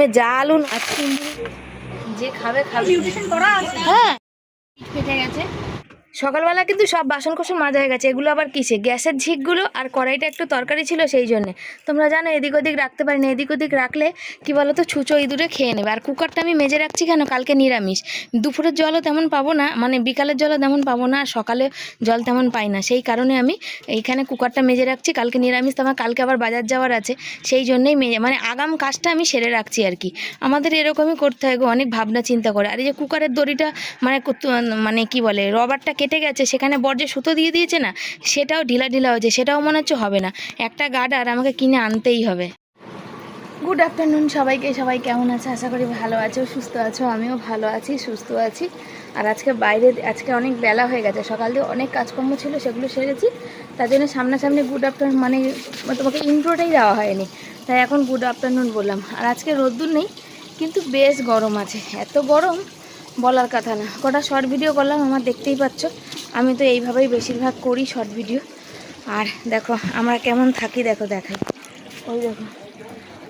গরমে আলু যে খাবে খাবে। হ্যাঁ। ফেটে গেছে। সকালবেলা কিন্তু সব বাসন কোসন মাজা হয়ে গেছে। এগুলো আবার কিসে? গ্যাসের ঝিকগুলো আর কড়াইটা একটু তরকারি ছিল সেই জন্যে। তোমরা জানো, এদিক ওদিক রাখতে পারি না এদিক ওদিক রাখলে কি বলো তো ছুঁচো ইঁদুরে খেয়ে নেবে। আর কুকারটা আমি মেজে রাখছি কেন? কালকে নিরামিষ। দুপুরের জলও তেমন পাবো না মানে বিকালের জলও তেমন পাবো না, আর সকালে জল তেমন পাই না। সেই কারণে আমি এইখানে কুকারটা মেজে রাখছি। কালকে নিরামিষ তো আমার কালকে আবার বাজার যাওয়ার আছে। সেই জন্যই মেজে মানে আগাম কাজটা আমি সেরে রাখছি আর কি। আমাদের এরকমই করতে হয় গো, অনেক ভাবনা চিন্তা করে। আর এই যে কুকারের দড়িটা মানে মানে কি বলে, রবারটা কেটে গেছে, সেখানে বর যে সুতো দিয়ে দিয়েছে না, সেটাও ঢিলা ঢিলা হয়েছে, সেটাও মনে হচ্ছে হবে না। একটা গার্ডার আমাকে কিনে আনতেই হবে। গুড আফটারনুন সবাইকে, সবাই কেমন আছে? আশা করি ভালো আছো, সুস্থ আছো, আমিও ভালো আছি, সুস্থ আছি। আর আজকে বাইরে, আজকে অনেক বেলা হয়ে গেছে, সকাল দিয়ে অনেক কাজকর্ম ছিল, সেগুলো সেরেছি তার জন্য সামনাসামনি গুড আফটারনুন মানে তোমাকে ইন্ট্রোটাই দেওয়া হয়নি। তাই এখন গুড আফটারনুন বললাম। আর আজকে রোদ্দুর নেই, কিন্তু বেশ গরম আছে। এত গরম বলার কথা না। কটা শর্ট ভিডিও করলাম, আমার দেখতেই পাচ্ছ। আমি তো এইভাবেই বেশিরভাগ করি শর্ট ভিডিও আর দেখো, আমরা কেমন থাকি, দেখো, দেখাই। ওই দেখো,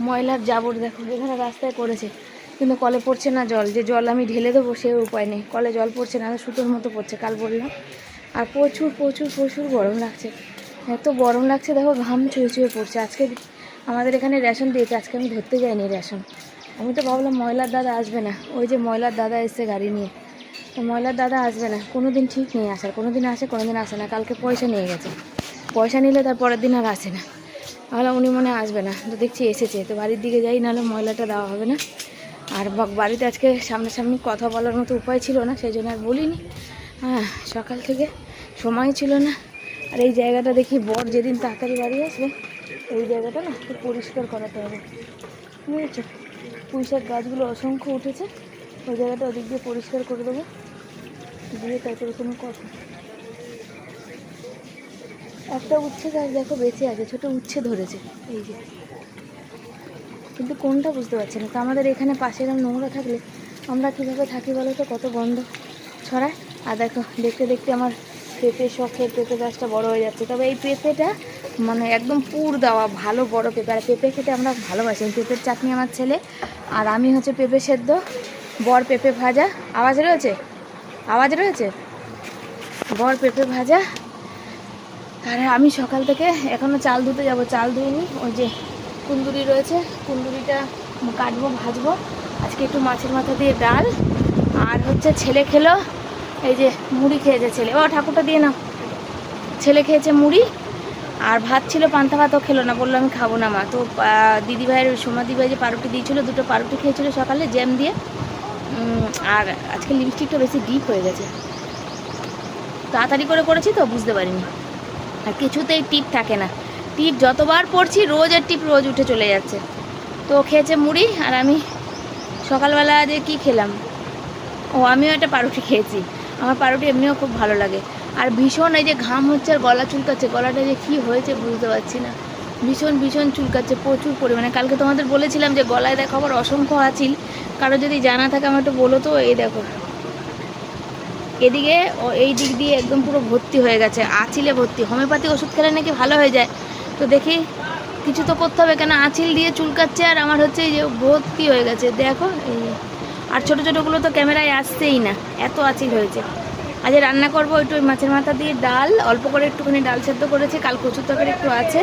ময়লার জাবর দেখো এখানে রাস্তায় করেছে। কিন্তু কলে পড়ছে না জল। যে জল আমি ঢেলে দেবো, সে উপায় নেই। কলে জল পড়ছে না, সুতোর মতো পড়ছে, কাল বললাম। আর প্রচুর প্রচুর প্রচুর গরম লাগছে। এত গরম লাগছে, দেখো, ঘাম ছুঁয়ে ছুঁয়ে পড়ছে। আজকে আমাদের এখানে রেশন দিয়েছে, আজকে আমি ধরতে যাইনি রেশন। আমি তো ভাবলাম ময়লার দাদা আসবে না। ওই যে ময়লার দাদা এসছে গাড়ি নিয়ে। তো ময়লার দাদা আসবে না। কোনো দিন ঠিক নেই আসার। কোনো দিন আসে কোনো দিন আসে না। কালকে পয়সা নিয়ে গেছে। পয়সা নিলে তার পরের দিন আর আসে না। তাহলে উনি মনে আসবে না। তো দেখছি এসেছে। তো বাড়ির দিকে যাই, নাহলে ময়লাটা দেওয়া হবে না। আর বাড়িতে আজকে সামনাসামনি কথা বলার মতো উপায় ছিল না, সেই জন্য আর বলিনি। হ্যাঁ সকাল থেকে সময় ছিল না। আর এই জায়গাটা দেখি বর যেদিন তাড়াতাড়ি বাড়ি আসবে, এই জায়গাটা না একটু পরিষ্কার করাতে হবে। বুঝেছ? পুঁইশাক গাছগুলো অসংখ্য উঠেছে। ওই জায়গাটা ওদিক দিয়ে পরিষ্কার করে দেবো। দিয়ে তারপরে কোনো কথা একটা উচ্ছে গাছ দেখো বেঁচে আছে, ছোট উচ্ছে ধরেছে। এই যে। কিন্তু কোনটা বুঝতে পারছি না। তো আমাদের এখানে পাশে এরকম নোংরা থাকলে আমরা কীভাবে থাকি বলো তো? কত গন্ধ ছড়ায়। আর দেখো, দেখতে দেখতে আমার পেঁপে শখের পেঁপে গাছটা বড় হয়ে যাচ্ছে। তবে এই পেঁপেটা মানে একদম পুর দেওয়া, ভালো বড় পেঁপে। আর পেঁপে খেতে আমরা ভালোবাসি। পেঁপের চাটনি আমার ছেলে, আর আমি হচ্ছে পেঁপে সেদ্ধ, বর পেঁপে ভাজা। আওয়াজ রয়েছে? আওয়াজ রয়েছে? বর পেঁপে ভাজা। আর আমি সকাল থেকে এখনও চাল ধুতে যাব, চাল ধুইনি। ওই যে কুন্দুরি রয়েছে, কুন্দুরিটা কাটবো, ভাজবো। আজকে একটু মাছের মাথা দিয়ে ডাল। আর হচ্ছে ছেলে খেলো, এই যে মুড়ি খেয়েছে ছেলে। ও, ঠাকুরটা দিয়ে নাও। ছেলে খেয়েছে মুড়ি। আর ভাত ছিল, পান্তা ভাতও খেলো না, বলল আমি খাব না মা। তো দিদি ভাইয়ের সোমাদি ভাই যে পাউরুটি দিয়েছিলো, দুটো পাউরুটি খেয়েছিল সকালে, জ্যাম দিয়ে। আর আজকে লিপস্টিকটা বেশি ডিপ হয়ে গেছে। তাড়াতাড়ি করে করেছি তো, বুঝতে পারিনি। আর কিছুতেই টিপ থাকে না। টিপ যতবার পড়ছি, রোজ আর টিপ রোজ উঠে চলে যাচ্ছে। তো খেয়েছে মুড়ি, আর আমি সকালবেলা যে কি খেলাম, ও আমিও একটা পাউরুটি খেয়েছি। আমার পাউরুটি এমনিও খুব ভালো লাগে। আর ভীষণ এই যে ঘাম হচ্ছে আর গলা চুলকাচ্ছে, গলাটা যে কি হয়েছে বুঝতে পারছি না। ভীষণ ভীষণ চুলকাচ্ছে, প্রচুর পরিমাণে। কালকে তোমাদের বলেছিলাম যে গলায় দেখো আবার অসংখ্য আছিল কারও যদি জানা থাকে আমার একটু বলো তো, এই দেখো। এদিকে এই দিক দিয়ে একদম পুরো ভর্তি হয়ে গেছে, আঁচিলে ভর্তি। হোমিওপ্যাথি ওষুধ খেলে নাকি ভালো হয়ে যায়। তো দেখি, কিছু তো করতে হবে কেন? আঁচিল দিয়ে চুলকাচ্ছে আর আমার হচ্ছে এই যে ভর্তি হয়ে গেছে। দেখো, এই আর ছোটো ছোটোগুলো তো ক্যামেরায় আসছেই না। এত আঁচিল হয়েছে। আজ রান্না করব একটু মাছের মাথা দিয়ে ডাল। অল্প করে একটুখানি ডাল সেদ্ধ করেছি, কাল কচুর তরকারি একটু আছে।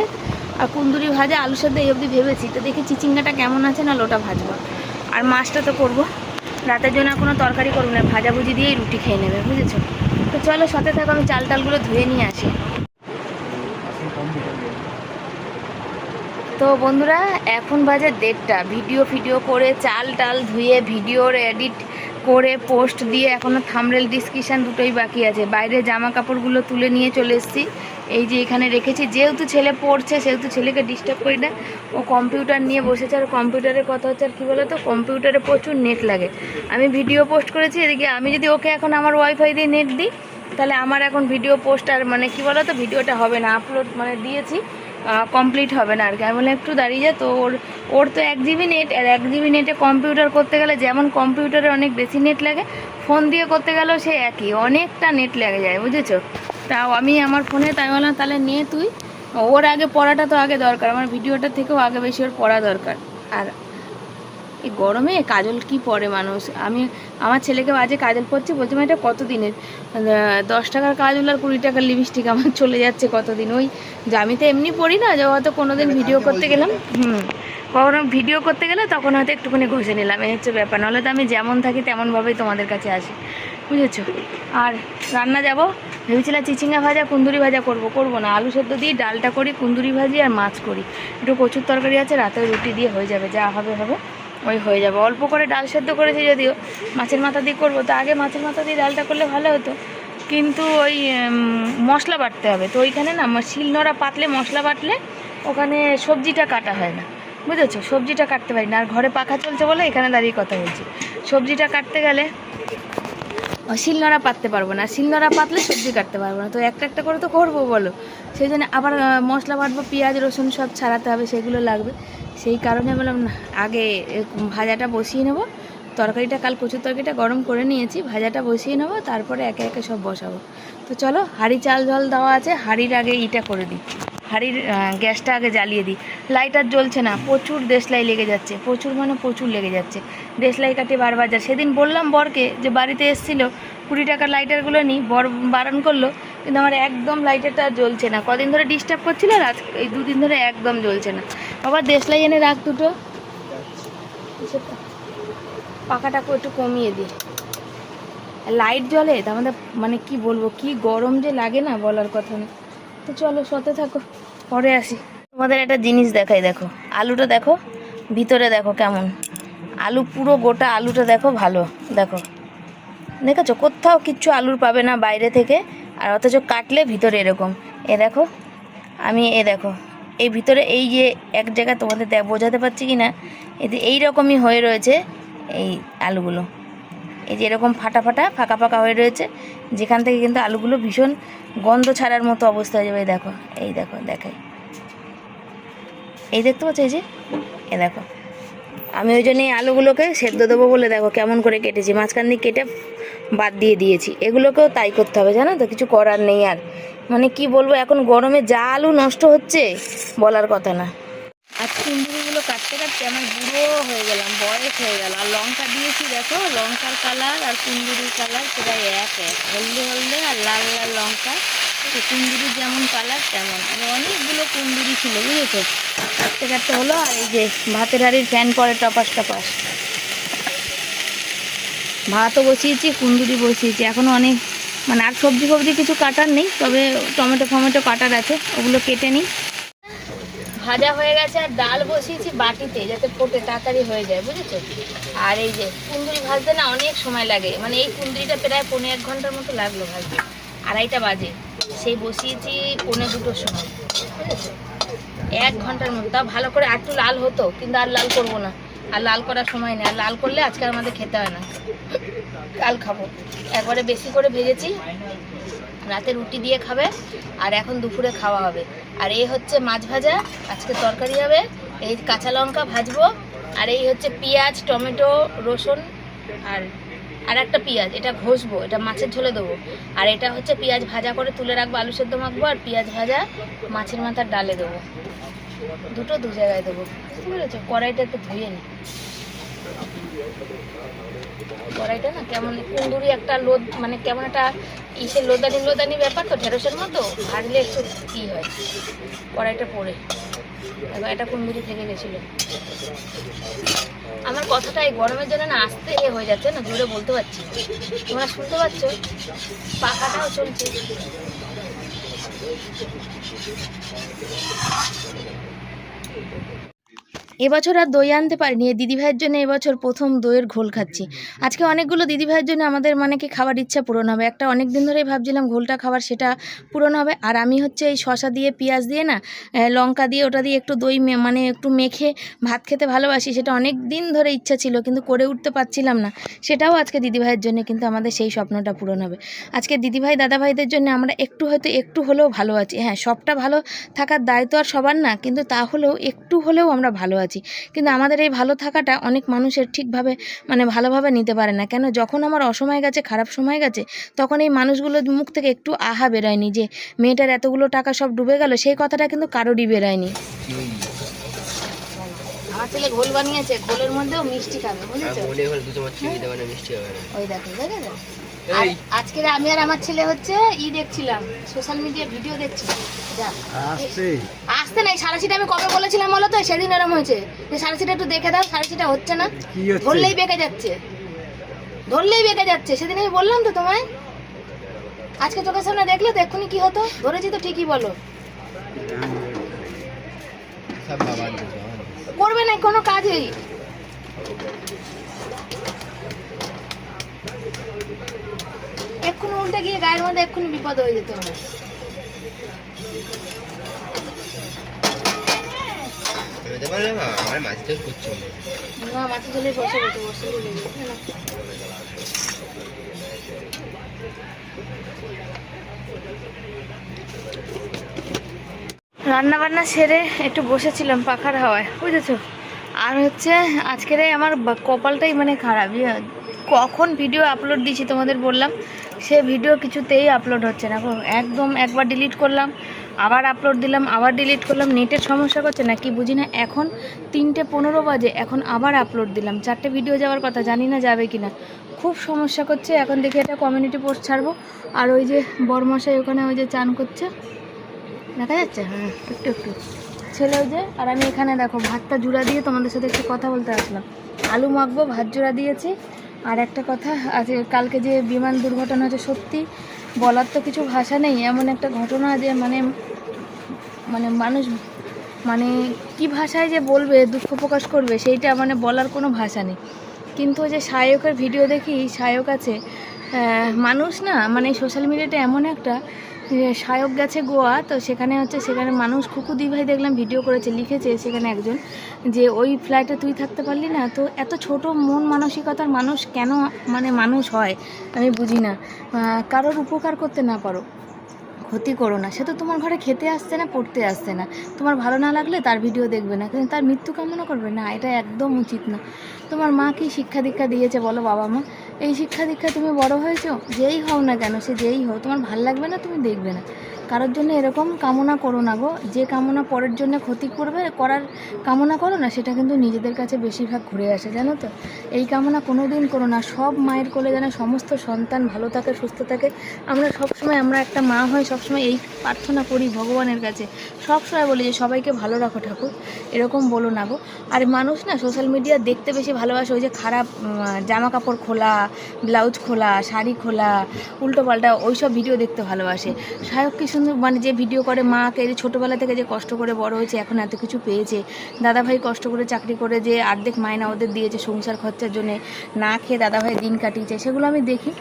আর কুন্দুরি ভাজা, আলু সেদ্ধ এই অবধি ভেবেছি। তো দেখি চিচিঙ্গাটা কেমন আছে না লোটা ভাজবো। আর মাছটা তো করব। রাতের জন্য কোনো তরকারি করব না। ভাজাভুজি দিয়েই রুটি খেয়ে নেবে, বুঝেছ? তো চলো সাথে থাকো, আমি চাল টালগুলো ধুয়ে নিয়ে আসি। তো বন্ধুরা, এখন বাজে দেড়টা। ভিডিও ফিডিও করে চাল টাল ধুয়ে, ভিডিওর এডিট করে পোস্ট দিয়ে এখনও থামরেল ডিসক্রিপশান দুটোই বাকি আছে। বাইরে জামা কাপড়গুলো তুলে নিয়ে চলে এসেছি। এই যে এখানে রেখেছি। যেহেতু ছেলে পড়ছে, সেহেতু ছেলেকে ডিস্টার্ব করি না। ও কম্পিউটার নিয়ে বসেছে আর কম্পিউটারের কথা হচ্ছে আর কী বলো তো কম্পিউটারে প্রচুর নেট লাগে। আমি ভিডিও পোস্ট করেছি, এদিকে আমি যদি ওকে এখন আমার ওয়াইফাই দিয়ে নেট দিই, তাহলে আমার এখন ভিডিও পোস্ট আর মানে কী বলো তো ভিডিওটা হবে না। আপলোড মানে দিয়েছি। কমপ্লিট হবে না আর কি। আমি বললাম, একটু দাঁড়িয়ে যা, তো ওর ওর তো এক জিবি নেট আর এক জিবি নেটে কম্পিউটার করতে গেলে যেমন কম্পিউটারে অনেক বেশি নেট লাগে ফোন দিয়ে করতে গেলেও সে একই, অনেকটা নেট লেগে যায়, বুঝেছ? তাও আমি আমার ফোনে তাই বললাম, তাহলে নে তুই। ওর আগে পড়াটা তো আগে দরকার, আমার ভিডিওটা থেকেও আগে বেশি ওর পড়া দরকার। আর এই গরমে কাজল কি পরে মানুষ? আমি আমার ছেলেকে বাজে কাজল পরছি বলছি, মা, এটা কত দিনের দশ টাকার কাজল আর কুড়ি টাকার লিপস্টিক আমার চলে যাচ্ছে কতদিন? ওই, যে, আমি তো এমনি পড়ি না, যে, হয়তো কোনো দিন ভিডিও করতে গেলাম। হুম, কখনো ভিডিও করতে গেলে তখন হয়তো একটুখানি ঘষে নিলাম, এই হচ্ছে ব্যাপার, নাহলে তো আমি যেমন থাকি তেমনভাবেই তোমাদের কাছে আসি। বুঝেছ? আর রান্না যাব? ভেবেছিলাম চিচিঙ্গা ভাজা, কুন্দুরি ভাজা করব করব না, আলু সেদ্ধ দিয়ে ডালটা করি, কুন্দুরি ভাজি আর মাছ করি। একটু প্রচুর তরকারি আছে রাতের রুটি দিয়ে হয়ে যাবে, যা হবে হবে। ওই হয়ে যাবে। অল্প করে ডাল সেদ্ধ করেছি যদিও, মাছের মাথা দিয়ে করব। তো আগে মাছের মাথা দিয়ে ডালটা করলে ভালো হতো। কিন্তু ওই মশলা বাটতে হবে। তো ওইখানে না শিলনোড়া পাতলে মশলা বাটলে ওখানে সবজিটা কাটা হয় না। বুঝেছ? সবজিটা কাটতে পারি না। আর ঘরে পাখা চলছে বলে এখানে দাঁড়িয়ে কথা বলছি। সবজিটা কাটতে গেলে শিলনোড়া পাততে পারব না। শিলনোড়া পাতলে সবজি কাটতে পারব না। তো একটা একটা করে তো করব বলো। সেই জন্য আবার মশলা বাটবো, পেঁয়াজ, রসুন সব ছাড়াতে হবে, সেগুলো লাগবে। সেই কারণে বললাম, আগে ভাজাটা বসিয়ে নেব। তরকারিটা কাল কচুর তরকারিটা গরম করে নিয়েছি, ভাজাটা বসিয়ে নেব, তারপরে একে একে সব বসাবো। তো চলো, হাঁড়ি চাল জল দেওয়া আছে, হাঁড়ির আগে ইটা করে দিই। হাঁড়ির গ্যাসটা আগে জ্বালিয়ে দিই। লাইটার জ্বলছে না, প্রচুর দেশলাই লেগে যাচ্ছে, প্রচুর মানে প্রচুর লেগে যাচ্ছে। দেশলাই কাটিয়ে বারবার যা সেদিন বললাম বরকে যে বাড়িতে এসেছিল, কুড়ি টাকার লাইটারগুলো নিই বর বারণ করল, কিন্তু আমার একদম লাইটারটা জ্বলছে না। কদিন ধরে ডিস্টার্ব করছিল আর এই দুদিন ধরে একদম জ্বলছে না। বাবা, দেশলাই এনে রাখ দুটো। পাখাটা একটু কমিয়ে দি। লাইট জ্বলে, তার মানে কি বলব, কি গরম যে লাগে না বলার কথা না। তো চলো সতে থাকো, পরে আসি। তোমাদের একটা জিনিস দেখাই, দেখো। আলুটা দেখো, ভিতরে দেখো কেমন। আলু পুরো গোটা আলুটা দেখো ভালো, দেখো। দেখেছ? কোথাও কিচ্ছু আলুর পাবে না বাইরে থেকে, আর অথচ কাটলে ভিতরে এরকম। এ দেখো, আমি এ দেখো। এই ভিতরে এই যে এক জায়গায় তোমাদের দেখ, বোঝাতে পারছি কি না এতে এই রকমই হয়ে রয়েছে এই আলুগুলো। এই যে এরকম ফাটা ফাটা, ফাঁকা ফাঁকা হয়ে রয়েছে। যেখান থেকে কিন্তু আলুগুলো ভীষণ গন্ধ ছাড়ার মতো অবস্থা হয়ে যাবে দেখো, এই দেখো, দেখাই। এই দেখতে পাচ্ছ এই যে? এ দেখো। আমি ওই জন্য এই আলুগুলোকে সেদ্ধ দেবো বলে দেখো, কেমন করে কেটেছি। মাঝখান দিয়ে কেটে বাদ দিয়ে দিয়েছি। এগুলোকেও তাই করতে হবে, জানো তো? কিছু করার নেই আর। মানে কি বলব, এখন গরমে যা আলু নষ্ট হচ্ছে, বলার কথা না। আর কুন্দুরিগুলো কাটতে কাটতে আমার বুড়ো হয়ে গেলাম, বয়স হয়ে গেল। আর লঙ্কা দিয়েছি, দেখো, লঙ্কার কালার আর কুন্দুরির কালার প্রায় এক এক। হলদে হলদে আর লাল লাল লঙ্কা। তো কুন্দুরির যেমন কালার, তেমন। আর অনেকগুলো কুন্দুরি ছিল, বুঝেছ? কাটতে কাটতে হলো, আর এই যে ভাতের হাড়ির ফ্যান পরে টপাস টপাস। ভাতও বসিয়েছি, কুন্দুরি বসিয়েছি। এখনও অনেক মানে আর সবজি ফবজি কিছু কাটার নেই, তবে টমেটো ফমেটো কাটার আছে, ওগুলো কেটে নিই। ভাজা হয়ে গেছে, আর ডাল বসিয়েছি বাটিতে, যাতে ফোটে, তাড়াতাড়ি হয়ে যায়, বুঝেছ? আর এই যে কুন্দুরি ভাজতে না অনেক সময় লাগে মানে এই কুন্দুরিটা প্রায় পৌনে এক ঘণ্টার মতো লাগল ভাজতে। আড়াইটা বাজে, সেই বসিয়েছি পৌনে দুটোর সময়, বুঝেছ? এক ঘণ্টার মতো, তাও ভালো করে একটু লাল হতো, কিন্তু আর লাল করব না। আর লাল করার সময় নেই, আর লাল করলে আজকে আমাদের খেতে হয় না। কাল খাব। একবারে বেশি করে ভেজেছি। রাতে রুটি দিয়ে খাবে, আর এখন দুপুরে খাওয়া হবে। আর এই হচ্ছে মাছ ভাজা, আজকে তরকারি হবে। এই কাঁচা লঙ্কা ভাজবো, আর এই হচ্ছে পেঁয়াজ, টমেটো, রসুন, আর আর একটা পেঁয়াজ। এটা ঘষবো, এটা মাছের ঝোলে দেবো। আর এটা হচ্ছে পেঁয়াজ ভাজা করে তুলে রাখব, আলু সেদ্ধ মাখবো, আর পেঁয়াজ ভাজা মাছের মাথার ডালে দেবো। দুটো দু জায়গায় দেবো। বুঝতে পেরেছ? কড়াইটা একটু ধুয়ে নি। কড়াইটা না কেমন কুন্দুরি একটা লোদ মানে কেমন একটা ব্যাপার তো ঢেঁড়সের মতো, ভাজলে একটু হয়। কড়াইটা পড়ে এবার এটা কুন্দুরি গেছিল। আমার কথাটা এই গরমের জন্য না আসতে এ হয়ে যাচ্ছে না, জোরে বলতে পারছি। তোমরা শুনতে পাচ্ছ? পাখাটাও চলছে। এবছর আর দই আনতে পারিনি। দিদিভাইয়ের জন্য এবছর প্রথম দইয়ের ঘোল খাচ্ছি। আজকে অনেকগুলো দিদিভাইয়ের জন্য আমাদের মানে কি খাবার ইচ্ছা পূরণ হবে। একটা অনেক দিন ধরেই ভাবছিলাম ঘোলটা খাবার সেটা পূরণ হবে। আর আমি হচ্ছে এই শশা দিয়ে, পেঁয়াজ দিয়ে না লঙ্কা দিয়ে ওটা দিয়ে একটু দই মানে একটু মেখে ভাত খেতে ভালোবাসি, সেটা অনেক দিন ধরে ইচ্ছা ছিল কিন্তু করে উঠতে পারছিলাম না। সেটাও আজকে দিদিভাইয়ের জন্য কিন্তু আমাদের সেই স্বপ্নটা পূরণ হবে। আজকে দিদিভাই দাদাভাইদের জন্য আমরা একটু হয়তো একটু হলেও ভালো আছি। হ্যাঁ সবটা ভালো থাকার দায়িত্ব আর সবার না, কিন্তু তা হলেও একটু হলেও আমরা ভালো আছি। কিন্তু আমাদের এই ভালো থাকাটা অনেক মানুষের ঠিকভাবে মানে ভালোভাবে নিতে পারে না। কেন? যখন আমার অসময় গেছে খারাপ সময় গেছে তখন এই মানুষগুলোর মুখ থেকে একটু আহা বেরোয়নি যে মেয়েটার এতগুলো টাকা সব ডুবে গেল সেই কথাটা কিন্তু কারোরই বেরোয়নি। আমার ছেলে ঘোল বানিয়েছে ঘোলের মধ্যেও মিষ্টি খাবে বুঝেছ? না ওই দেখো দেখেছ আজকে আমি আর আমার ছেলে হচ্ছে ই দেখছিলাম সোশ্যাল মিডিয়া ভিডিও দেখছিলাম। আসতে নাই সাড়ে ছটা আমি কবে বলেছিলাম বলো তো? সেদিন এরম হয়েছে। যে সাড়ে ছটা একটু দেখে দাও সাড়ে ছটা হচ্ছে না। ধরলেই বেঁকে যাচ্ছে। ধরলেই বেঁকে যাচ্ছে। সেদিন আমি বললাম তো তোমায়। আজকে চোখের সামনে দেখলে তো এক্ষুনি কি হতো? ধরেছি তো ঠিকই বলো। করবে না কোনো কাজেই। এক্ষুনি উল্টে গিয়ে গায়ের মধ্যে এক্ষুনি বিপদ হয়ে যেত হতে না বসে বসে বসে রান্না বান্না সেরে একটু বসেছিলাম পাখার হাওয়ায় বুঝেছ? আর হচ্ছে আজকের আমার কপালটাই মানে খারাপ। ইয়ে, কখন ভিডিও আপলোড দিয়েছি তোমাদের বললাম সে ভিডিও কিছুতেই আপলোড হচ্ছে না। একদম একবার ডিলিট করলাম, আবার আপলোড দিলাম, আবার ডিলিট করলাম নেটের সমস্যা করছে না কি বুঝি না। এখন তিনটে পনেরো বাজে, এখন আবার আপলোড দিলাম। চারটে ভিডিও যাওয়ার কথা, জানি না যাবে কি না খুব সমস্যা করছে, এখন দেখি একটা কমিউনিটি পোস্ট ছাড়বো। আর ওই যে বরমশাই ওখানে ওই যে চান করছে, দেখা যাচ্ছে? হ্যাঁ একটু একটু। ছেলে ওই যে, আর আমি এখানে দেখো, ভাতটা জুড়া দিয়ে তোমাদের সাথে একটু কথা বলতে আসলাম। আলু মাখবো, ভাত জোড়া দিয়েছি। আর একটা কথা, আজ কালকে যে বিমান দুর্ঘটনা হয়েছে, সত্যি বলার তো কিছু ভাষা নেই। এমন একটা ঘটনা যে মানে মানে মানুষ মানে কি ভাষায় যে বলবে, দুঃখ প্রকাশ করবে, সেইটা মানে বলার কোনো ভাষা নেই। কিন্তু যে সায়কের ভিডিও দেখি, সায়ক আছে মানুষ না মানে সোশ্যাল মিডিয়াটা এমন একটা সায়ক গেছে গোয়া, তো সেখানে হচ্ছে সেখানে মানুষ খুকুদি ভাই দেখলাম ভিডিও করেছে, লিখেছে সেখানে একজন, যে ওই ফ্লাইটে তুই থাকতে পারলি না, তো এত ছোট মন মানসিকতার মানুষ কেন মানে মানুষ হয়, আমি বুঝি না। কারোর উপকার করতে না পারো, ক্ষতি করো না। সে তো তোমার ঘরে খেতে আসছে না, পড়তে আসছে না। তোমার ভালো না লাগলে তার ভিডিও দেখবে না, কিন্তু তার মৃত্যু কামনা করবে, না, এটা একদম উচিত না। তোমার মা কি শিক্ষা দীক্ষা দিয়েছে বলো বাবা মা? এই শিক্ষা দীক্ষা তুমি বড় হয়েছো? যেই হও না কেন, সে যেই হও তোমার ভালো লাগবে না, তুমি দেখবে না। কারোর জন্য এরকম কামনা করো না গো। যে কামনা পরের জন্য ক্ষতি করবে, করার কামনা করো না, সেটা কিন্তু নিজেদের কাছে বেশিরভাগ ঘুরে আসে, জানো তো? এই কামনা কোনো দিন করো না। সব মায়ের কোলে যেন সমস্ত সন্তান ভালো থাকে, সুস্থ থাকে। আমরা সবসময়, আমরা একটা মা হয়ে সবসময় এই প্রার্থনা করি ভগবানের কাছে। সবসময় বলি যে, সবাইকে ভালো রাখো ঠাকুর। এরকম বলো না গো। আর মানুষ না সোশ্যাল মিডিয়া দেখতে বেশি ভালোবাসে ওই যে খারাপ জামা কাপড় খোলা ব্লাউজ খোলা, শাড়ি খোলা, উল্টো পাল্টা ওইসব ভিডিও দেখতে ভালোবাসে। সায়ক কি সুন্দর মানে যে ভিডিও করে মাকে, যে ছোটোবেলা থেকে যে কষ্ট করে বড় হয়েছে, এখন এত কিছু পেয়েছে। দাদাভাই কষ্ট করে চাকরি করে যে অর্ধেক মায়না ওদের দিয়েছে সংসার খরচার জন্যে। না খেয়ে দাদাভাই দিন কাটিয়েছে, সেগুলো আমি দেখি।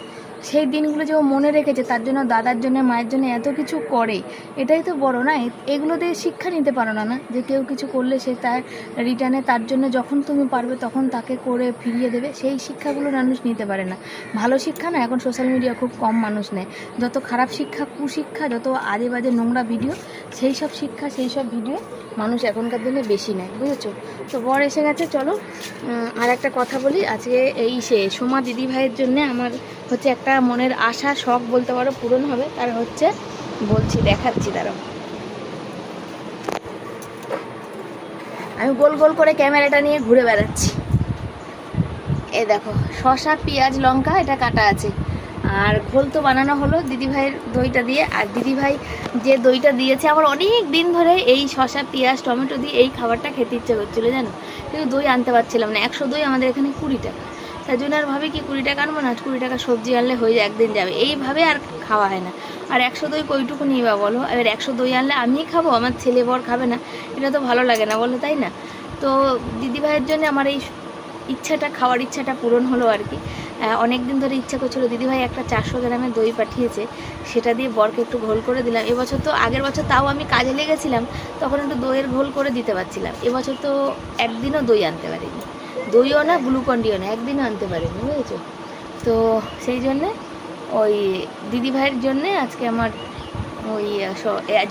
সেই দিনগুলো যে ও মনে রেখেছে, তার জন্য, দাদার জন্য, মায়ের জন্য এত কিছু করে, এটাই তো বড়, না? এগুলো দিয়ে শিক্ষা নিতে পারো না না? যে কেউ কিছু করলে সে তার রিটার্নে তার জন্য যখন তুমি পারবে তখন তাকে করে ফিরিয়ে দেবে, সেই শিক্ষাগুলো মানুষ নিতে পারে না। ভালো শিক্ষা না, এখন সোশ্যাল মিডিয়া খুব কম মানুষ নেয়। যত খারাপ শিক্ষা, কুশিক্ষা, যত আজে বাজে নোংরা ভিডিও সেই সব শিক্ষা, সেই সব ভিডিও মানুষ এখনকার দিনে বেশি নেয়, বুঝেছ? তো বর এসে গেছে, চলো আর একটা কথা বলি। আজকে এই সে সোমা দিদি ভাইয়ের জন্য আমার হচ্ছে একটা মনের আশা, শখ বলতে পারো, পূরণ হবে। তার হচ্ছে বলছি, দেখাচ্ছি, দাঁড়াও। আমি গোল গোল করে ক্যামেরাটা নিয়ে ঘুরে বেড়াচ্ছি। এ দেখো, শসা, পেঁয়াজ, লঙ্কা, এটা কাটা আছে। আর ঘোল তো বানানো হলো দিদিভাইয়ের দইটা দিয়ে। আর দিদিভাই যে দইটা দিয়েছে, আমার অনেক দিন ধরে এই শসা, পেঁয়াজ, টমেটো দিয়ে এই খাবারটা খেতে ইচ্ছে করছিল, জানো? কিন্তু দই আনতে পারছিলাম না। একশো দই আমাদের এখানে কুড়ি টাকা। তার জন্য আর ভাবে কি কুড়ি টাকা আনব না? কুড়ি টাকা সবজি আনলে হয়ে একদিন যাবে। এইভাবে আর খাওয়া হয় না। আর একশো দই কইটুকু নিয়ে বা বলো? এবার একশো দই আনলে আমিই খাব? আমার ছেলে বর খাবে না। এটা তো ভালো লাগে না বলো, তাই না? তো দিদিভাইয়ের জন্য আমার এই ইচ্ছাটা, খাওয়ার ইচ্ছাটা পূরণ হলো আর কি। অনেক দিন ধরে ইচ্ছা করছিল দিদিভাই একটা চারশো গ্রামের দই পাঠিয়েছে। সেটা দিয়ে বরকে একটু ঘোল করে দিলাম। এবছর তো, আগের বছর তাও আমি কাজে লেগেছিলাম, তখন একটু দইয়ের ঘোল করে দিতে পারছিলাম। এবছর তো একদিনও দই আনতে পারিনি। দইও না, গ্লুকন্ডিও না, একদিনও আনতে পারিনি, বুঝেছ? তো সেই জন্যে ওই দিদিভাইয়ের জন্যে আজকে আমার ওই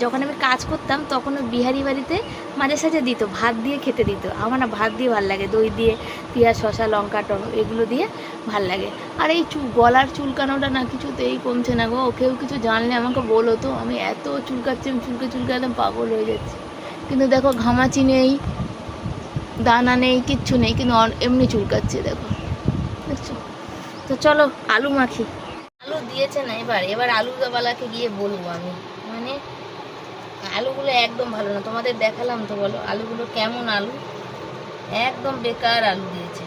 যখন আমি কাজ করতাম তখন বিহারি বাড়িতে মাঝে সাঝে দিত, ভাত দিয়ে খেতে দিত। আমার না ভাত দিয়ে ভালো লাগে, দই দিয়ে, পেঁয়াজ, শসা, লঙ্কা টমেটো এগুলো দিয়ে ভালো লাগে। আর এই চু গলার চুলকানোটা না কিছুতেই কমছে না গো, কেউ কিছু জানলে আমাকে বলো তো, আমি এত চুলকাচ্ছি, আমি চুলকে চুলকে একদম পাগল হয়ে যাচ্ছি। কিন্তু দেখো, ঘামাচি নেই দানা নেই, কিচ্ছু নেই, কিন্তু এমনি চুলকাচ্ছে, দেখো। দেখছ? তো চলো, আলু মাখি। আলু দিয়েছে না এবার। এবার আলু দাবালাকে গিয়ে বলব আমি। মানে আলুগুলো একদম ভালো না। তোমাদের দেখালাম তো, বলো, আলুগুলো কেমন আলু? একদম বেকার আলু দিয়েছে।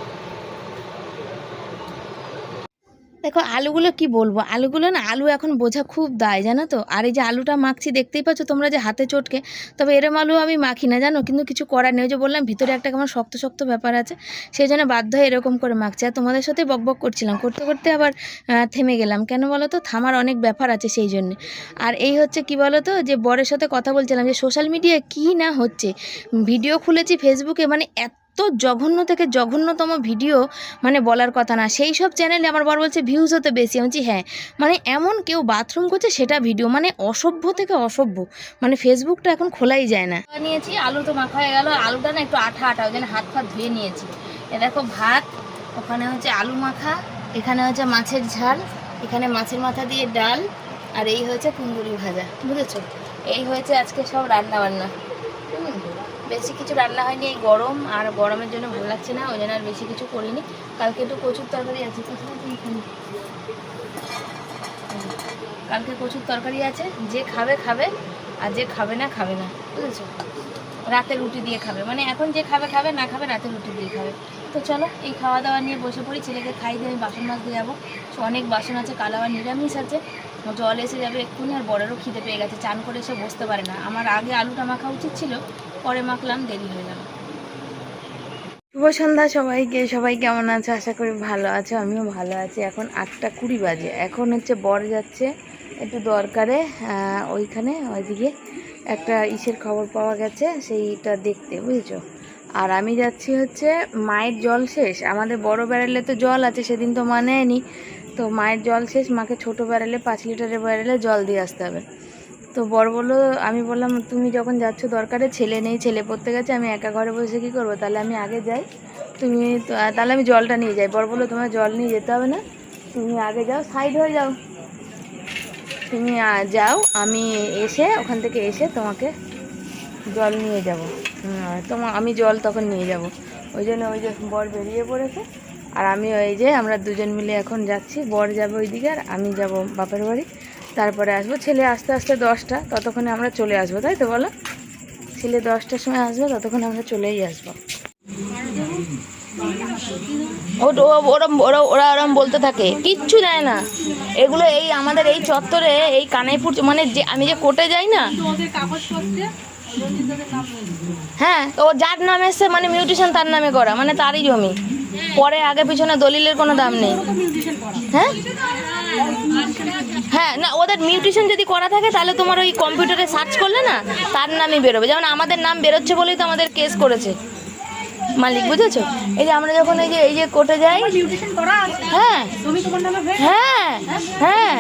দেখো আলুগুলো কি বলব? আলুগুলো না, আলু এখন বোঝা খুব দায়, জানো তো? আর এই যে আলুটা মাখছি, দেখতেই পাচ্ছ তোমরা যে হাতে চটকে। তবে এরম আলু আমি মাখি না, জানো? কিন্তু কিছু করার নেই। যে বললাম, ভিতরে একটা কেমন শক্ত শক্ত ব্যাপার আছে, সেই জন্য বাধ্য হয়ে এরকম করে মাখছি। আর তোমাদের সাথে বকবক করছিলাম। করতে করতে আবার থেমে গেলাম। কেন বলো তো থামার অনেক ব্যাপার আছে সেই জন্যে। আর এই হচ্ছে কি বলো তো যে বরের সাথে কথা বলছিলাম যে সোশ্যাল মিডিয়ায় কী না হচ্ছে? ভিডিও খুলেছি ফেসবুকে মানে এত জঘন্য থেকে জঘন্যতম ভিডিও মানে বলার কথা না। সেই সব চ্যানেলে আমার বর বলছে ভিউজ হতে বেশি। আমি বলছি হ্যাঁ। মানে এমন কেউ বাথরুম করছে, সেটা ভিডিও মানে অসভ্য থেকে অসভ্য। মানে ফেসবুকটা এখন খোলাই যায় না। নিয়েছি, আলু তো মাখা হয়ে গেল। আলুটা না একটু আঠা আঠা, ওই জন্য হাত ফাত ধুয়ে নিয়েছি। এ দেখো ভাত, ওখানে হচ্ছে আলু মাখা, এখানে হচ্ছে মাছের ঝাল, এখানে মাছের মাথা দিয়ে ডাল, আর এই হয়েছে কুন্দুরি ভাজা। বুঝেছ? এই হয়েছে আজকে সব রান্না বান্না বেশি কিছু রান্না হয়নি এই গরম, আর গরমের জন্য ভালো লাগছে না, ওই জন্য আর বেশি কিছু করিনি। কালকে একটু কচুর তরকারি আছে কালকে কচুর তরকারি আছে, যে খাবে খাবে, আর যে খাবে না খাবে না, বুঝেছ? রাতে রুটি দিয়ে খাবে মানে এখন যে খাবে খাবে, না খাবে, রাতে রুটি দিয়ে খাবে। তো চলো, এই খাওয়া দাওয়া নিয়ে বসে পড়ি, ছেলেকে খাই দিয়ে আমি বাসন মাজতে যাব। অনেক বাসন আছে, কাল আবার নিরামিষ আছে। জল এসে যাবে এক্ষুনি, আর বড়েরও খিদে পেয়ে গেছে, চান করে এসে বসতে পারে না। আমার আগে আলুটা মাখা উচিত ছিল পরে মাখলাম, দেরি হয়ে গেল শুভ সন্ধ্যা সবাইকে, সবাই কেমন আছে? আশা করি ভালো আছে, আমিও ভালো আছি। এখন আটটা কুড়ি বাজে। এখন হচ্ছে বর যাচ্ছে একটু দরকারে ওইখানে, ওইদিকে একটা ইসের খবর পাওয়া গেছে, সেইটা দেখতে, বুঝেছ? আর আমি যাচ্ছি হচ্ছে, মায়ের জল শেষ। আমাদের বড় ব্যারেলে তো জল আছে, সেদিন তো মা নেয়নি। তো মায়ের জল শেষ, মাকে ছোট ব্যারেলে, পাঁচ লিটারের ব্যারেলে জল দিয়ে আসতে হবে। তো বর বলল, আমি বললাম, তুমি যখন যাচ্ছ, দরকারে ছেলে নেই, ছেলে পড়তে গেছে, আমি একা ঘরে বসে কী করব? তাহলে আমি আগে যাই। তুমি, তাহলে আমি জলটা নিয়ে যাই। বর বলল, তোমার জল নিয়ে যেতে হবে না, তুমি আগে যাও, সাইড হয়ে যাও। তুমি যাও, আমি এসে, ওখান থেকে এসে তোমাকে জল নিয়ে যাব। তোমার আমি জল তখন নিয়ে যাব। ওই জন্য ওই যে বর বেরিয়ে পড়েছে। আর আমি ওই যে, আমরা দুজন মিলে এখন যাচ্ছি। বর যাবে ওইদিকে, আর আমি যাব বাপের বাড়ি। তারপরে আসব। ছেলে আস্তে আস্তে দশটা, ততক্ষণে আমরা চলে আসব, তাই তো বলো? ছেলে দশটার সময় আসবে, ততক্ষণে আমরা চলেই আসব। ওরম ওরা ওরা ওরম বলতে থাকে। কিচ্ছু দেয় না। এগুলো এই আমাদের এই চত্বরে, এই কানাইপুর মানে যে আমি যে কোর্টে যাই না হ্যাঁ ও যার নামে এসছে মানে মিউটেশন তার নামে করা মানে তারই জমি। পরে আগে পিছনে দলিলের কোনো দাম নেই। হ্যাঁ? হ্যাঁ না ওদের মিউটেশন যদি করা থাকে তাহলে তোমার ওই কম্পিউটারে সার্চ করলে না তার নামই বেরোবে। যেমন আমাদের নাম বেরোচ্ছে বলেই তো আমাদের কেস করেছে। মালিক বুঝেছ? এই যে আমরা যখন এই যে এই যে কোর্টে যাই হ্যাঁ। হ্যাঁ হ্যাঁ।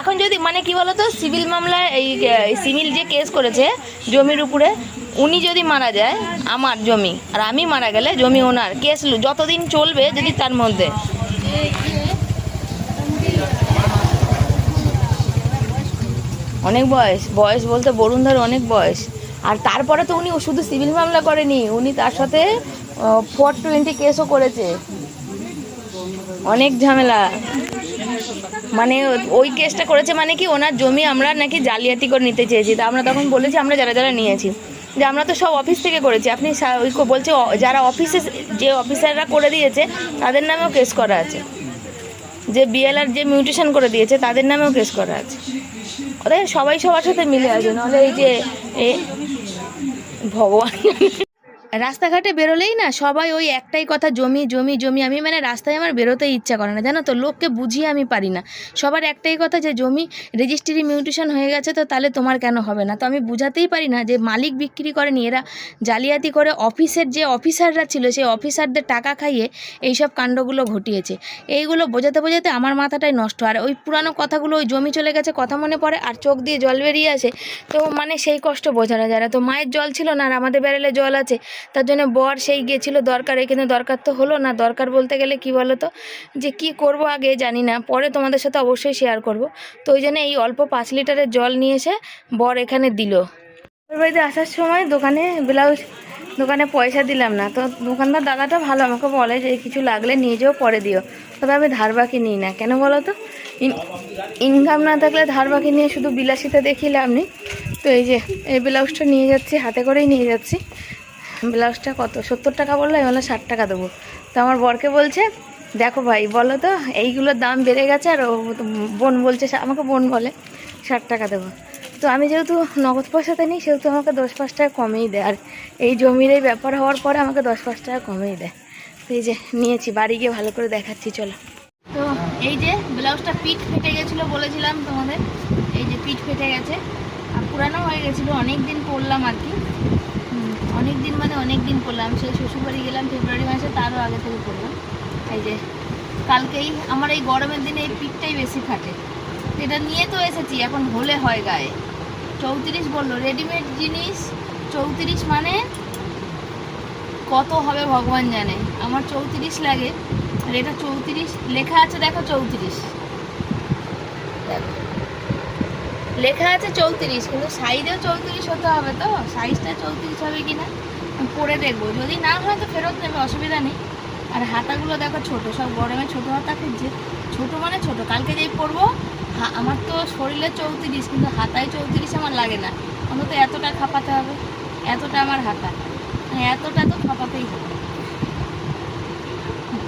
এখন যদি মানে কি বলতো সিভিল মামলায় এই সিভিল যে কেস করেছে জমির উপরে উনি যদি মারা যায় আমার জমি আর আমি মারা গেলে জমি ওনার। কেস যতদিন চলবে যদি তার মধ্যে। অনেক বয়স। বয়স বলতে বরুণধার অনেক বয়স। আর তারপরে তো উনি শুধু সিভিল মামলা করেনি, উনি তার সাথে ফোর টোয়েন্টি কেসও করেছে। অনেক ঝামেলা। মানে ওই কেসটা করেছে মানে কি, ওনার জমি আমরা নাকি জালিয়াতি করে নিতে চেয়েছি। তা আমরা তখন বলেছি, আমরা যারা যারা নিয়েছি, যে আমরা তো সব অফিস থেকে করেছি। আপনি ওই বলছে যারা অফিসে যে অফিসাররা করে দিয়েছে, তাদের নামেও কেস করা আছে। যে বিএলআর যে মিউটেশন করে দিয়েছে, তাদের নামেও কেস করা আছে। ওদের সবাই সবার সাথে মিলে আছে নাহলে এই যে ভগবান। রাস্তাঘাটে বেরোলেই না সবাই ওই একটাই কথা, জমি জমি জমি। আমি মানে রাস্তায় আমার বেরোতে ইচ্ছা করে না, জানো তো? লোককে বুঝিয়ে আমি পারি না। সবার একটাই কথা যে, জমি রেজিস্ট্রি মিউটেশন হয়ে গেছে তো তাহলে তোমার কেন হবে না? তো আমি বুঝাতেই পারি না যে, মালিক বিক্রি করেনি, এরা জালিয়াতি করে অফিসের যে অফিসাররা ছিল, সেই অফিসারদের টাকা খাইয়ে এইসব কাণ্ডগুলো ঘটিয়েছে। এইগুলো বোঝাতে বোঝাতে আমার মাথাটাই নষ্ট। আর ওই পুরানো কথাগুলো, ওই জমি চলে গেছে কথা মনে পড়ে আর চোখ দিয়ে জল বেরিয়ে আসে, তো মানে সেই কষ্ট বোঝানো যায় না তো মায়ের জল ছিল না আর আমাদের ব্যারেলে জল আছে। তার জন্য বর সেই গেছিল, দরকারে কিন্তু দরকার তো হলো না। দরকার বলতে গেলে কি বলো তো যে কি করব আগে জানি না, পরে তোমাদের সাথে অবশ্যই শেয়ার করব। তো ওই জন্য এই অল্প পাঁচ লিটারের জল নিয়ে এসে বর এখানে দিল। বাড়িতে আসার সময় দোকানে ব্লাউজ দোকানে পয়সা দিলাম না। তো দোকানদার দাদাটা ভালো আমাকে বলে যে, কিছু লাগলে নিয়ে যেও, পরে দিও। তবে আমি ধার বাকি নিই না। কেন বলো তো ইনকাম না থাকলে ধার বাকি নিয়ে শুধু বিলাসিতা দেখিয়ে লাভ নেই। তো এই যে, এই ব্লাউজটা নিয়ে যাচ্ছি, হাতে করেই নিয়ে যাচ্ছি। ব্লাউজটা কত? সত্তর টাকা বলল, আমি বললাম ষাট টাকা দেবো। তো আমার বরকে বলছে, দেখো ভাই, বলো তো, এইগুলোর দাম বেড়ে গেছে আর ও বোন বলছে আমাকে বোন বলে, ষাট টাকা দেবো। তো আমি যেহেতু নগদ পয়সাতে নিই, সেহেতু আমাকে দশ পাঁচ টাকা কমেই দেয়। আর এই জমির এই ব্যাপার হওয়ার পরে আমাকে দশ পাঁচ টাকা কমেই দেয়। তো এই যে, নিয়েছি, বাড়ি গিয়ে ভালো করে দেখাচ্ছি, চলো। তো এই যে, ব্লাউজটা পিঠ ফেটে গেছিল বলেছিলাম তোমাদের, এই যে পিঠ ফেটে গেছে। আর পুরানো হয়ে গেছিল অনেক দিন পরলাম আর কি। অনেক দিন মানে অনেক দিন পরলাম সেই শ্বশুরবাড়ি গেলাম, ফেব্রুয়ারি মাসে তারও আগে থেকে পরলাম এই যে, কালকেই আমার এই গরমের দিনে এই পিঠটাই বেশি ফাটে। এটা নিয়ে তো এসেছি, এখন হলে হয় গায়ে। চৌত্রিশ বলল রেডিমেড জিনিস, চৌত্রিশ মানে কত হবে ভগবান জানে। আমার চৌত্রিশ লাগে, আর এটা চৌত্রিশ, লেখা আছে দেখো চৌত্রিশ। দেখো। লেখা আছে চৌত্রিশ, কিন্তু সাইজেও চৌত্রিশ হতে হবে তো? সাইজটা চৌত্রিশ হবে কি না পরে দেখব। যদি না হয় তো ফেরত নেবে, অসুবিধা নেই। আর হাতাগুলো দেখো ছোট, সব গরমে ছোট হাতা খুঁজছে ছোট মানে ছোট, কালকে যেই পরবো আমার তো শরীরে চৌত্রিশ, কিন্তু হাতায় চৌত্রিশ আমার লাগে না। অন্তত এতটা খাপাতে হবে, এতটা আমার হাতা। মানে এতটা তো খাপাতেই হবে।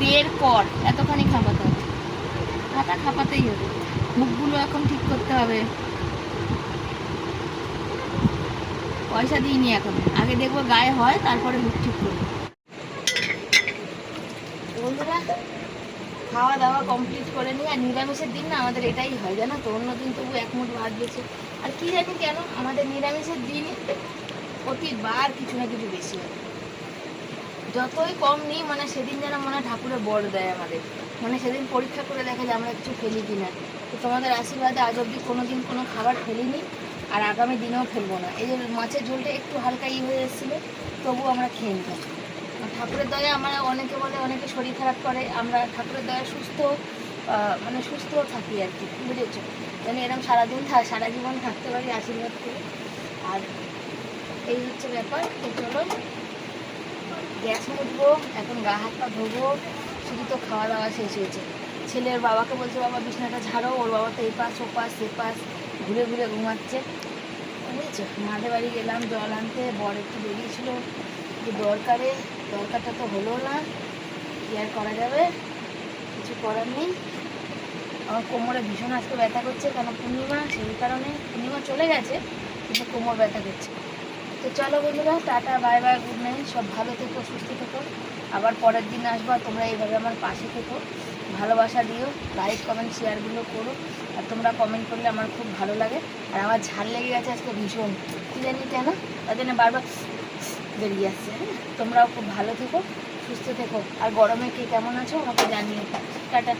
বের পর এতখানি খাপাতে হবে। হাতা খাপাতেই হবে। মুখগুলো এখন ঠিক করতে হবে। পয়সা দিইনি এখন। আগে দেখব গায়ে হয়, তারপরে মুখ ঠিক করব। বন্ধুরা খাওয়া দাওয়া কমপ্লিট করে নিয়ে, আর নিরামিষের দিন না আমাদের এটাই হয়, জানো তো? অন্য দিন তবু এক মুঠ ভাত গেছে আর কি জানি কেন, আমাদের নিরামিষের দিন প্রতিবার কিছু না কিছু বেশি হয়। যতই কম নিই মানে সেদিন যেন মনে হয় ঠাকুরের বর দেয় আমাদের। মানে সেদিন পরীক্ষা করে দেখা যায় আমরা কিছু ফেলি কিনা। তো তোমাদের আশীর্বাদে আজ অব্দি কোনো দিন কোনো খাবার ফেলিনি। আর আগামী দিনেও ফেলব না। এই যে মাছের ঝোলটা একটু হালকা ই হয়ে এসেছিল তবু আমরা খেয়ে নিতাম ঠাকুরের দয়া আমরা অনেকে বলে, অনেকে শরীর খারাপ করে, আমরা ঠাকুরের দয়া সুস্থ মানে সুস্থ থাকি আর কি, বুঝেছ? যেন এরকম সারাদিন থাক সারা জীবন থাকতে পারি আশীর্বাদ করে। আর এই হচ্ছে ব্যাপার, তো চলো, গ্যাস মুছবো, এখন গা হাত পা ধোবো, শুধু তো খাওয়া দাওয়া শেষ হয়েছে। ছেলের বাবাকে বলছে, বাবা, বিছানাটা ঝাড়ো, ওর বাবা তো এই পাশ ও পাশ সে পাশ ঘুরে ঘুরে ঘুমাচ্ছে। বুঝেছ মাঠে বাড়ি গেলাম, জল আনতে, বর একটু বেরিয়েছিল। একটু দরকারে? দরকারটা তো হলো না। কি আর করা যাবে? কিছু করার নেই। আমার কোমরে ভীষণ আজকে ব্যথা করছে, কেন পূর্ণিমা? সেই কারণে পূর্ণিমা চলে গেছে, কিন্তু কোমর ব্যথা করছে। তো চলো বন্ধুরা, tata, bye bye, good night. সব ভালো থেকো, সুস্থ থেকো। আবার পরের দিন আসব, তোমরা এইভাবে আমার পাশে থেকো। ভালোবাসা দিও লাইক কমেন্ট শেয়ারগুলো করো। আর তোমরা কমেন্ট করলে আমার খুব ভালো লাগে। আর আমার ঝাল লেগে গেছে আজকে ভীষণ। কী জানি কেন? তার জন্য বারবার বেরিয়ে আসছে হ্যাঁ? তোমরাও খুব ভালো থেকো, সুস্থ থেকো। আর গরমে কে কেমন আছো? আমাকে জানিও। টাটা।